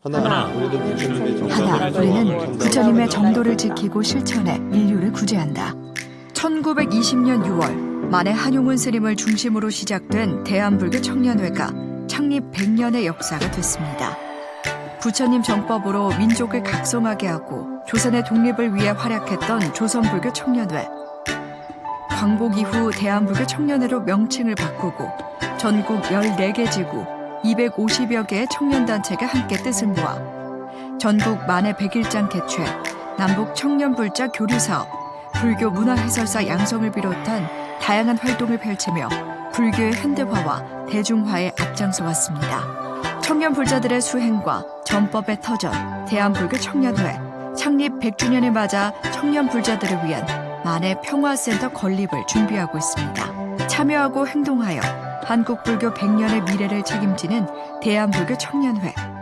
하나, 우리는 부처님의 하나, 정도를 우리는 부처님의 정도를 지키고 실천해 인류를 구제한다. 1920년 6월 만해 한용운 스님을 중심으로 시작된 대한불교 청년회가 창립 100년의 역사가 됐습니다. 부처님 정법으로 민족을 각성하게 하고 조선의 독립을 위해 활약했던 조선불교 청년회. 광복 이후 대한불교 청년회로 명칭을 바꾸고 전국 14개 지구 250여 개의 청년단체가 함께 뜻을 모아 전국 만해 100일장 개최, 남북 청년불자 교류사업, 불교 문화해설사 양성을 비롯한 다양한 활동을 펼치며 불교의 현대화와 대중화에 앞장서 왔습니다. 청년 불자들의 수행과 전법의 터전, 대한불교 청년회, 창립 100주년을 맞아 청년 불자들을 위한 만해 평화센터 건립을 준비하고 있습니다. 참여하고 행동하여 한국 불교 100년의 미래를 책임지는 대한불교 청년회